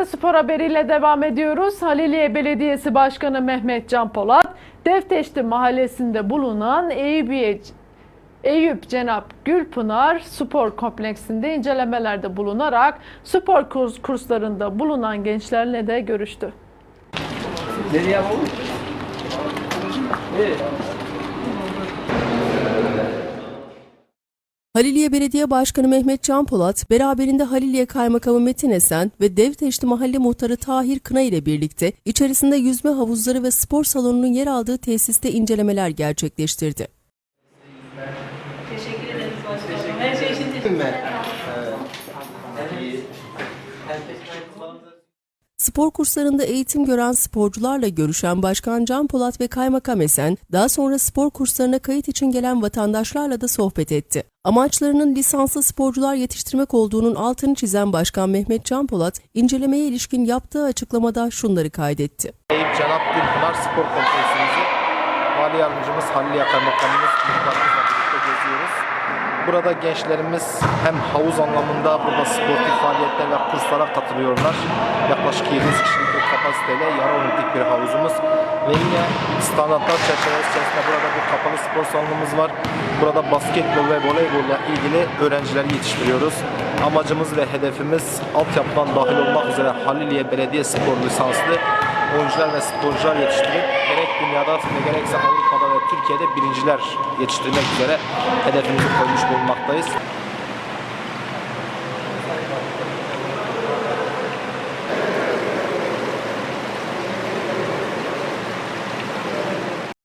Rize Spor haberiyle devam ediyoruz. Haliliye Belediyesi Başkanı Mehmet Can Polat, Devteşti mahallesinde bulunan Eyüpiye Eyüp Cenap Gülpınar Spor Kompleksinde incelemelerde bulunarak spor kurs, kurslarında bulunan gençlerle de görüştü. Nereye yapalım? Evet. Haliliye Belediye Başkanı Mehmet Can Polat, beraberinde Haliliye Kaymakamı Metin Esen ve Devteşti Mahalle Muhtarı Tahir Kına ile birlikte içerisinde yüzme havuzları ve spor salonunun yer aldığı tesiste incelemeler gerçekleştirdi. Teşekkür ederiz başkanım. Her şey için teşekkür ederim. Spor kurslarında eğitim gören sporcularla görüşen Başkan Can Polat ve Kaymakam Esen, daha sonra spor kurslarına kayıt için gelen vatandaşlarla da sohbet etti. Amaçlarının lisanslı sporcular yetiştirmek olduğunun altını çizen Başkan Mehmet Can incelemeye ilişkin yaptığı açıklamada şunları kaydetti. Eyüp Cenap Gülpınar Spor Kompleksimizi Vali Yardımcımız Halil Kaymakamımız muhtarımızla birlikte geziyoruz. Burada gençlerimiz hem havuz anlamında burada sportif faaliyetler ve kurslara katılıyorlar. Yaklaşık 700 kişilik bir kapasiteyle yarı olimpik bir havuzumuz. Ve yine standartlar çerçevesi içerisinde burada spor salonumuz var. Burada basketbol ve voleybolla ilgili öğrencileri yetiştiriyoruz. Amacımız ve hedefimiz altyapıdan dahil olmak üzere Haliliye Belediye Spor lisanslı oyuncular ve sporcular yetiştirip gerek dünyada ve gerekse Avrupa'da ve Türkiye'de birinciler yetiştirmek üzere hedefimizi koymuş bulunmaktayız.